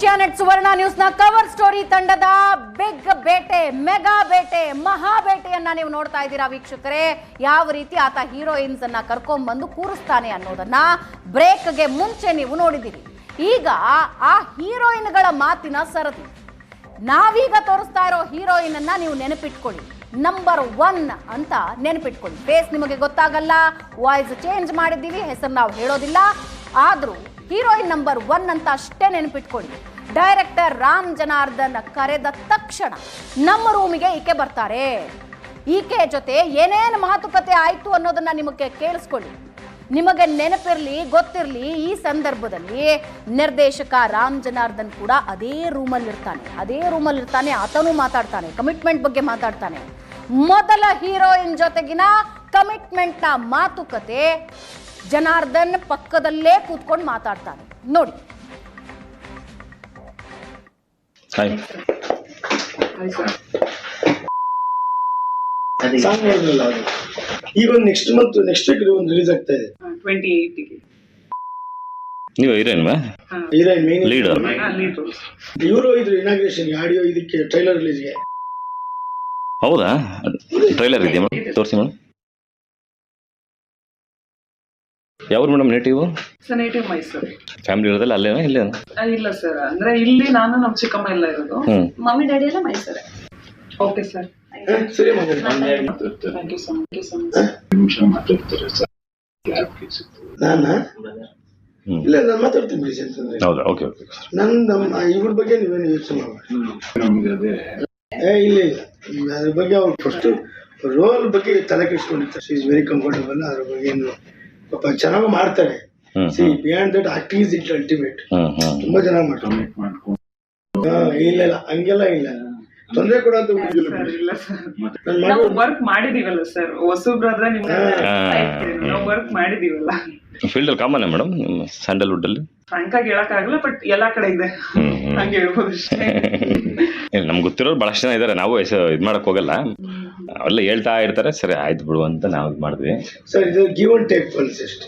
Asianet Suvarna ನ cover story ತಂಡದ big ಬೇಟೆ ಮೆಗಾ ಬೇಟೆ, ಮಹಾ ಬೇಟೆಯನ್ನ ನೀವು ನೋಡ್ತಾ ಇದ್ದೀರಾ ವೀಕ್ಷಕರೇ. ಯಾವ ರೀತಿ ಆತ ಹೀರೋಯಿನ್ಸ್ ಅನ್ನ ಕರ್ಕೊಂಡ್ಬಂದು ಕೂರಿಸ್ತಾನೆ ಅನ್ನೋದನ್ನ ಬ್ರೇಕ್ಗೆ ಮುಂಚೆ ನೀವು ನೋಡಿದ್ದೀರಿ. ಈಗ ಆ ಹೀರೋಯಿನ್ಗಳ ಮಾತಿನ ಸರದಿ. ನಾವೀಗ ತೋರಿಸ್ತಾ ಇರೋ ಹೀರೋಯಿನ್ ಅನ್ನ ನೀವು ನೆನಪಿಟ್ಕೊಳ್ಳಿ. ನಂಬರ್ ಒನ್ ಅಂತ ನೆನಪಿಟ್ಕೊಳ್ಳಿ. ಫೇಸ್ ನಿಮಗೆ ಗೊತ್ತಾಗಲ್ಲ ವಾಯ್ಸ್ ಚೇಂಜ್ ಮಾಡಿದ್ದೀವಿ, ಹೆಸರು ನಾವು ಹೇಳೋದಿಲ್ಲ. ಆದರೂ ಹೀರೋಯಿನ್ ನಂಬರ್ ಒನ್ ಅಂತ ಅಷ್ಟೇ ನೆನಪಿಟ್ಕೊಳ್ಳಿ. ಡೈರೆಕ್ಟರ್ ರಾಮ್ ಜನಾರ್ದನ್ ಕರೆದ ತಕ್ಷಣ ನಮ್ಮ ರೂಮಿಗೆ ಈಕೆ ಬರ್ತಾರೆ. ಈಕೆ ಜೊತೆ ಏನೇನು ಮಾತುಕತೆ ಆಯ್ತು ಅನ್ನೋದನ್ನ ನಿಮಗೆ ಕೇಳಿಸ್ಕೊಳ್ಳಿ. ನಿಮಗೆ ನೆನಪಿರ್ಲಿ, ಗೊತ್ತಿರಲಿ, ಈ ಸಂದರ್ಭದಲ್ಲಿ ನಿರ್ದೇಶಕ ರಾಮ್ ಜನಾರ್ದನ್ ಕೂಡ ಅದೇ ರೂಮಲ್ಲಿ ಇರ್ತಾನೆ ಅದೇ ರೂಮಲ್ಲಿ ಇರ್ತಾನೆ ಆತನೂ ಮಾತಾಡ್ತಾನೆ ಕಮಿಟ್ಮೆಂಟ್ ಬಗ್ಗೆ ಮಾತಾಡ್ತಾನೆ. ಮೊದಲ ಹೀರೋಯಿನ್ ಜೊತೆಗಿನ ಕಮಿಟ್ಮೆಂಟ್ನ ಮಾತುಕತೆ ಜನಾರ್ದನ್ ಪಕ್ಕದಲ್ಲೇ ಕೂತ್ಕೊಂಡು ಮಾತಾಡ್ತಾನೆ. ನೋಡಿ ಹಾಯ್ ಸಾಂಗ್ ಮಾಡಿದ್ರಲ್ಲ ಅದು. ಈಗ ಒಂದು ನೆಕ್ಸ್ಟ್ ಮಂತ್ ನೆಕ್ಸ್ಟ್ ವೀಕ್ ಒಂದು ರಿಲೀಸ್ ಆಗ್ತಾ ಇದೆ. ಟ್ವೆಂಟಿ ಏಯ್ಟಿಗೆ ನೀವು heroine heroine main leader lead ಇವರು ಇದ್ರು ಇನಾಗ್ರೇಷನ್ ಆಡಿಯೋ ಇದಕ್ಕೆ ಟ್ರೈಲರ್ ರಿಲೀಸ್ಗೆ ಹೌದಾ? ಟ್ರೈಲರ್ ಇದೆಯಾ? ತೋರಿಸಿ madam. ಯಾವ್ರು madam native sir native Mysuru. Family ಇರೋದಲ್ಲ ಅಲ್ಲೇನಾ ಇಲ್ಲೇನಾ? ಆ, ಇಲ್ಲ ಸರ್. ಅಂದ್ರೆ ಇಲ್ಲಿ ನಾನು ನಮ್ಮ ಚಿಕ್ಕಮ್ಮ ಎಲ್ಲ ಇರೋದು. ಮಮ್ಮಿ ಡ್ಯಾಡಿ ಎಲ್ಲ ಮೈಸೂರೇ? ಓಕೆ ಸರ್ ಸರಿ ಮಗ ಥ್ಯಾಂಕ್ ಯು ಸೊ ಮಚ್ ನಾನ? ಹ್ಮ್. ಇಲ್ಲ ನಾನು ಮಾತಾಡ್ತೀನಿ ಬಿಡಿ ಅಂತಂದ್ರೆ ಹೌದಾ? ಓಕೆ ಓಕೆ ಸರ್ ನನ್ ನಮ್ಮ ಇವ್ರ ಬಗ್ಗೆ ನೀವೇನು ಯೋಚನೆ ಮಾಡಿ ಏ ಇಲ್ಲ ಇಲ್ಲ. ಅದ್ರ ಬಗ್ಗೆ ಅವ್ರು ಫಸ್ಟ್ ರೋಲ್ ಬಗ್ಗೆ ತಲೆ ಕೆಡಿಸ್ಕೊಂಡಿರ್ತಾರೆ. ಇಸ್ ವೆರಿ ಕಂಫರ್ಟಬಲ್ ಅದ್ರ ಬಗ್ಗೆ ಏನು ಚೆನ್ನಾಗಿ ಮಾಡ್ತಾರೆ. See beyond that acting is it ultimate ತುಂಬಾ ಚೆನ್ನಾಗಿ ಮಾಡ್ತಾರೆ. ಹಾ, ಇಲ್ಲ ಇಲ್ಲ ಹಂಗೆಲ್ಲ ಇಲ್ಲ. ತೊಂದರೆ ಕೊಡೋ ಅಂತ ಇಲ್ಲ ಸರ್. ನನ್ ನಾವು ವರ್ಕ್ ಮಾಡಿದೀವಲ್ಲ ಸರ್. ಹೊಸಬ್ರಾದ್ರೆ ನಿಮ್ಗೆ. ನಾವು ವರ್ಕ್ ಮಾಡಿದೀವಲ್ಲ. ಫೀಲ್ಡಲ್ಲಿ ಕಾಮನ್ ಮೇಡಮ್ ಸ್ಯಾಂಡಲ್ವುಡ್ ಅಲ್ಲಿ? ಫ್ರಾಂಕ್ ಆಗಿ ಹೇಳಕ್ಕಾಗಲ್ಲ ಬಟ್ ಎಲ್ಲಾ ಕಡೆ ಇದೆ. ಹಂಗೆ ಹೇಳ್ಬೋದು ನಮ್ಗೆ ಗೊತ್ತಿರೋರು ಬಹಳಷ್ಟು ಜನ ಇದ್ದಾರೆ ನಾವು ಇದು ಮಾಡಕ್ ಹೋಗಲ್ಲ. ಅವೆಲ್ಲ ಹೇಳ್ತಾ ಇರ್ತಾರೆ ಸರಿ ಆಯ್ತು ಬಿಡು ಅಂತ ನಾವು ಇದು ಮಾಡಿದ್ವಿ ಸರ್ ಇದು ಗಿವ್ ಅಂಡ್ ಟೇಕ್ ಪಾಲಿಸಿ ಅಷ್ಟೇ.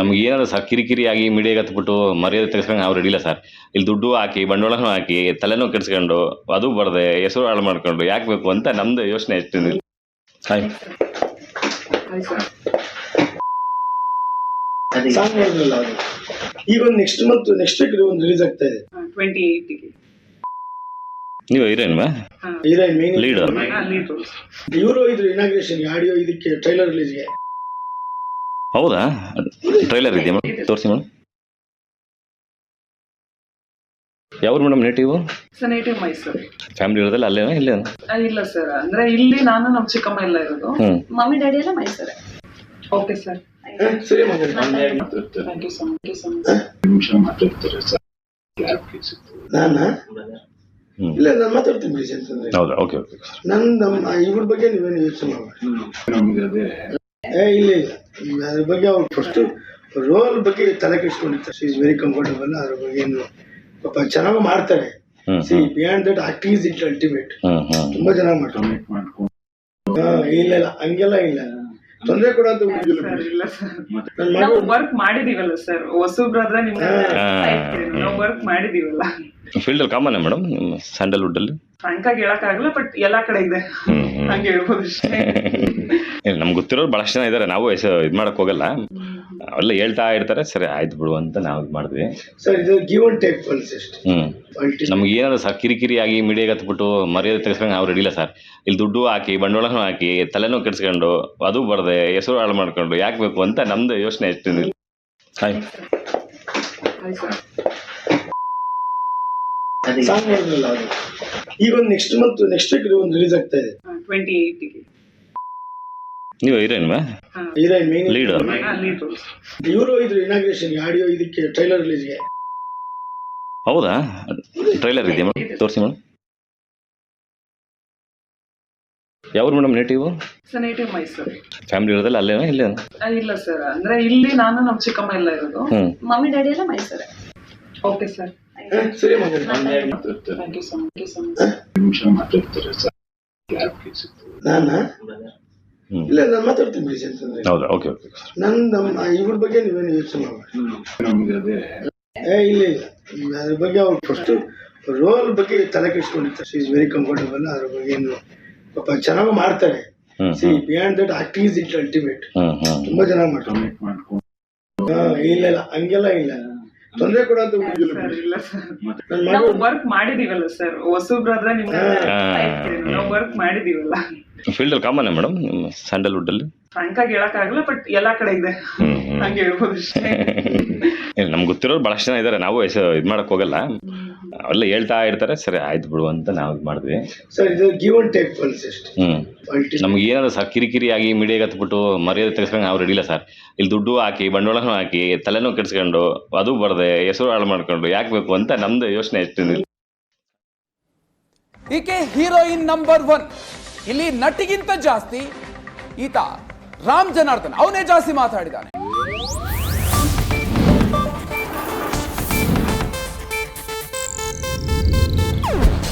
ನಮ್ಗೆ ಏನಾದ್ರು ಸರ್ ಕಿರಿಕಿರಿ ಆಗಿ ಮೀಡಿಯಾಗೆ ಹತ್ಬಿಟ್ಟು ಮರ್ಯಾದೆ ತೆಗೆಸ್ಕೊಂಡು ನಾವು ರೆಡಿ ಇಲ್ಲ ಸರ್. ಇಲ್ಲಿ ದುಡ್ಡು ಹಾಕಿ ಬಂಡವಾಳನೂ ಹಾಕಿ ತಲೆನೂ ಕೆಡಿಸ್ಕೊಂಡು ಅದು ಬರದೆ ಹೆಸರು ಹಾಳು ಮಾಡ್ಕೊಂಡು ಯಾಕೆ ಬೇಕು ಅಂತ ನಮ್ದು ಯೋಚನೆ ಎಷ್ಟಿದೆ. ಹಾಯ್ ಹಾಯ್ ಸರ್ ಸಾಂಗ್ ಮಾಡಿದ್ರಲ್ಲ ಅದು ಈಗ ಒಂದು ನೆಕ್ಸ್ಟ್ ಮಂತ್ ನೆಕ್ಸ್ಟ್ ವೀಕ್ ಒಂದು ರಿಲೀಸ್ ಆಗ್ತಾ ಇದೆ. ಟ್ವೆಂಟಿ ಏಯ್ಟಿಗೆ ನೀವು ಹೀರೋಯಿನ್ವಾ ಹೀರೋಯಿನ್ ಮೇನ್ ಲೀಡರ್ ಲೀಡ್ ಇವರು ಇದ್ರು ಇನಾಗ್ರೇಷನ್ ಆಡಿಯೋ ಇದಕ್ಕೆ ಟ್ರೈಲರ್ ರಿಲೀಸ್ಗೆ ಹೌದಾ? ಟ್ರೈಲರ್ ಇದೆಯಾ ಮೇಡಮ್? ತೋರಿಸಿ madam. ಯಾವ್ರು madam native sir native Mysuru. Family ಇರೋದಲ್ಲ ಅಲ್ಲೇನಾ ಇಲ್ಲೇನಾ? ಆ, ಇಲ್ಲ ಸರ್. ಅಂದ್ರೆ ಇಲ್ಲಿ ನಾನು ನಮ್ಮ ಚಿಕ್ಕಮ್ಮ ಎಲ್ಲ ಇರೋದು. ಮಮ್ಮಿ ಡ್ಯಾಡಿ ಎಲ್ಲ ಮೈಸೂರೇ. ಓಕೆ ಸರ್ ಸರಿ ಮಗ ಥ್ಯಾಂಕ್ ಯು ಸೊ ಮಚ್ ನಾನ? ಇಲ್ಲ ನಾನು ಮಾತಾಡ್ತೀನಿ ಬಿಡಿ ಅಂತಂದ್ರೆ ಹೌದಾ? Okay okay sir. ನನ್ ನಮ್ಮ ಇವ್ರ ಬಗ್ಗೆ ನೀವೇನು ಯೋಚನೆ ಮಾಡಿ ಏ ಇಲ್ಲ ಇಲ್ಲ. ಅದ್ರ ಬಗ್ಗೆ ಅವ್ರು ಫಸ್ಟ್ ರೋಲ್ ಬಗ್ಗೆ ತಲೆ ಕೆಡಿಸ್ಕೊಂಡಿರ್ತಾರೆ. ಇಸ್ ವೆರಿ ಕಂಫರ್ಟಬಲ್ ಅದ್ರ ಬಗ್ಗೆ ಏನು ಪಾಪ ಚೆನ್ನಾಗಿ ಮಾಡ್ತಾರೆ. See beyond that acting is it ultimate ತುಂಬಾ ಚೆನ್ನಾಗಿ ಮಾಡ್ತಾರೆ. ಇಲ್ಲ ಇಲ್ಲ. ಹಂಗೆಲ್ಲ ಇಲ್ಲ. ತೊಂದರೆ ಇಲ್ಲ ಸರ್ ನಾವು ವರ್ಕ್ ಮಾಡಿದೀವಲ್ಲ ಸರ್. ಹೊಸಬ್ರಾದ್ರೆ ನಿಮ್ಗೆ ವರ್ಕ್ ಮಾಡಿದೀವಲ್ಲ. ಫೀಲ್ಡಲ್ಲಿ ಕಾಮನ್ ಮೇಡಮ್ ಸ್ಯಾಂಡಲ್ವುಡ್ ಅಲ್ಲಿ ಫ್ರಾಂಕ್ ಆಗಿ ಹೇಳಕ್ಕಾಗಲ್ಲ ಬಟ್ ಎಲ್ಲಾ ಕಡೆ ಇದೆ. ಹಂಗೆ ಹೇಳ್ಬೋದು ಅಷ್ಟೇ. ನಮ್ಗೆ ಗೊತ್ತಿರೋರು ಬಹಳಷ್ಟು ಜನ ಇದ್ದಾರೆ ನಾವು ಇದು ಮಾಡಕ್ ಹೋಗಲ್ಲ. ಅವೆಲ್ಲ ಹೇಳ್ತಾ ಇರ್ತಾರೆ ಸರಿ ಆಯ್ತು ಬಿಡು ಅಂತ ನಾವು ಇದು ಮಾಡಿದ್ವಿ ಸರ್ ಇದು ಗಿವ್ ಅಂಡ್ ಟೇಕ್ ಪಾಲಿಸಿ ಅಷ್ಟೇ. ಅಲ್ಟಿ ನಮ್ಗೆ ಏನಾದ್ರು ಸರ್ ಕಿರಿಕಿರಿ ಆಗಿ ಮೀಡಿಯಾಗೆ ಹತ್ಬಿಟ್ಟು ಮರ್ಯಾದೆ ತೆಗೆಸ್ಕೊಂಡು ನಾವು ರೆಡಿ ಇಲ್ಲ ಸರ್. ಇಲ್ಲಿ ದುಡ್ಡು ಹಾಕಿ ಬಂಡವಾಳನೂ ಹಾಕಿ ತಲೆನೂ ಕೆಡ್ಸ್ಕೊಂಡು ಅದು ಬರದೆ ಹೆಸರು ಹಾಳು ಮಾಡ್ಕೊಂಡು ಯಾಕೆ ಬೇಕು ಅಂತ ನಮ್ದು ಯೋಚನೆ ಎಷ್ಟಿದೆ ಹಾಯ್ ಹಾಯ್ ಸರ್ ಸಾಂಗ್ ಈಗ ಒಂದು ನೆಕ್ಸ್ಟ್ ಮಂತ್ ನೆಕ್ಸ್ಟ್ ವೀಕ್ ಒಂದು ರಿಲೀಸ್ ಆಗ್ತಾ ಇದೆ. ಟ್ವೆಂಟಿ ಏಯ್ಟಿಗೆ ನೀವು ಹೀರೋಯಿನ್ವಾ ಹೀರೋಯಿನ್ ಮೇನ್ ಲೀಡರ್ ಲೀಡ್ ಇವರು ಇದ್ರು ಇನಾಗ್ರೇಷನ್ ಆಡಿಯೋ ಇದಕ್ಕೆ ಟ್ರೈಲರ್ ರಿಲೀಸ್ಗೆ ಹೌದಾ? ಟ್ರೈಲರ್ ಇದೆಯಾ ಮೇಡಮ್? ತೋರಿಸಿ madam. ಯಾವ್ರು madam native sir native Mysuru. Family ಇರೋದಲ್ಲ ಅಲ್ಲೇನಾ ಇಲ್ಲೇ? ಇಲ್ಲ ಸರ್. ಅಂದ್ರೆ ಇಲ್ಲಿ ನಾನು ನಮ್ಮ ಚಿಕ್ಕಮ್ಮ ಎಲ್ಲ ಇರೋದು. ಹ್ಮ್. ಮಮ್ಮಿ ಡ್ಯಾಡಿ ಎಲ್ಲ ಮೈಸೂರೇ. Okay sir. ಸರಿ ನಾನ ಇಲ್ಲ ನಾನು ಮಾತಾಡ್ತೀನಿ ಬಿಡಿ ಅಂತಂದ್ರೆ ಹೌದಾ? Okay okay sir. ನನ್ ನಮ್ಮ ಇವ್ರ ಬಗ್ಗೆ ನೀವೇನು ಯೋಚನೆ ಮಾಡಿ ಏ ಇಲ್ಲ ಇಲ್ಲ. ಅದ್ರ ಬಗ್ಗೆ ಅವ್ರು ಫಸ್ಟ್ ರೋಲ್ ಬಗ್ಗೆ ತಲೆ ಕೆಡಿಸ್ಕೊಂಡಿರ್ತಾರೆ. ಶಿ ಇಸ್ ವೆರಿ ಕಂಫರ್ಟಬಲ್ ಅದ್ರ ಬಗ್ಗೆ ಏನು ಪಾಪ ಚೆನ್ನಾಗಿ ಮಾಡ್ತಾರೆ. ಹ್ಮ್ see beyond that acting is it ultimate ತುಂಬಾ ಚೆನ್ನಾಗಿ ಮಾಡ್ತಾರೆ. ಹಾ ಇಲ್ಲ ಇಲ್ಲ. ಹಂಗೆಲ್ಲ ಇಲ್ಲ. ತೊಂದರೆ ಕೊಡೋದು ಸರ್ ಇಲ್ಲ ಸರ್. ನಾನು ನಾವು ವರ್ಕ್ ಮಾಡಿದೀವಲ್ಲ ಸರ್. ಹೊಸಬ್ರಾದ್ರೆ ನಿಮ್ಗೆ ನಾವು ವರ್ಕ್ ಮಾಡಿದೀವಲ್ಲ. ಫೀಲ್ಡಲ್ಲಿ ಕಾಮನ್ ಮೇಡಮ್ ಸ್ಯಾಂಡಲ್ವುಡ್ ಅಲ್ಲಿ ಫ್ರಾಂಕ್ ಆಗಿ ಹೇಳಕ್ ಆಗಲ್ಲ ಬಟ್ ಎಲ್ಲಾ ಕಡೆ ಇದೆ. ಹಂಗೆ ಹೇಳ್ಬೋದು ಇಲ್ಲ ನಮ್ಗೆ ಗೊತ್ತಿರೋರು ಬಹಳಷ್ಟು ಜನ ಇದ್ದಾರೆ ನಾವು ಇದು ಮಾಡಕ್ ಹೋಗಲ್ಲ. ಅವೆಲ್ಲ ಹೇಳ್ತಾ ಇರ್ತಾರೆ ಸರಿ ಆಯ್ತು ಬಿಡು ಅಂತ ನಾವು ಇದು ಮಾಡಿದ್ವಿ. ಸರ್ ಇದು ಗಿವ್ ಅಂಡ್ ಟೇಕ್ ಪಾಲಿಸಿ ಅಷ್ಟೇ. ಹ್ಮ್. ಪಾಲಿಟಿಕ್ಸ್ ನಮ್ಗೆ ಏನಾದ್ರು ಸರ್ ಕಿರಿಕಿರಿಯಾಗಿ ಮೀಡಿಯಾಗೆ ಹತ್ಬಿಟ್ಟು ಮರ್ಯಾದೆ ತೆಗೆಸ್ಕೊಂಡು ನಾವು ರೆಡಿಲ್ಲ ಸರ್. ಇಲ್ಲಿ ದುಡ್ಡು ಹಾಕಿ ಬಂಡವಾಳನೂ ಹಾಕಿ ತಲೆನೂ ಕೆಡಿಸ್ಕೊಂಡು ಅದು ಬರದೆ ಹೆಸರು ಹಾಳು ಮಾಡ್ಕೊಂಡು ಯಾಕೆ ಬೇಕು ಅಂತ ನಮ್ದು ಯೋಚನೆ ಎಷ್ಟು ಈಕೆ ಹೀರೋಯಿನ್ ನಂಬರ್ ಒನ್ ಇಲ್ಲಿ ನಟಿಗಿಂತ ಜಾಸ್ತಿ ಈತ ರಾಮ್ ಜನಾರ್ದನ್. ಅವನೇ ಜಾಸ್ತಿ ಮಾತಾಡಿದಾನೆ.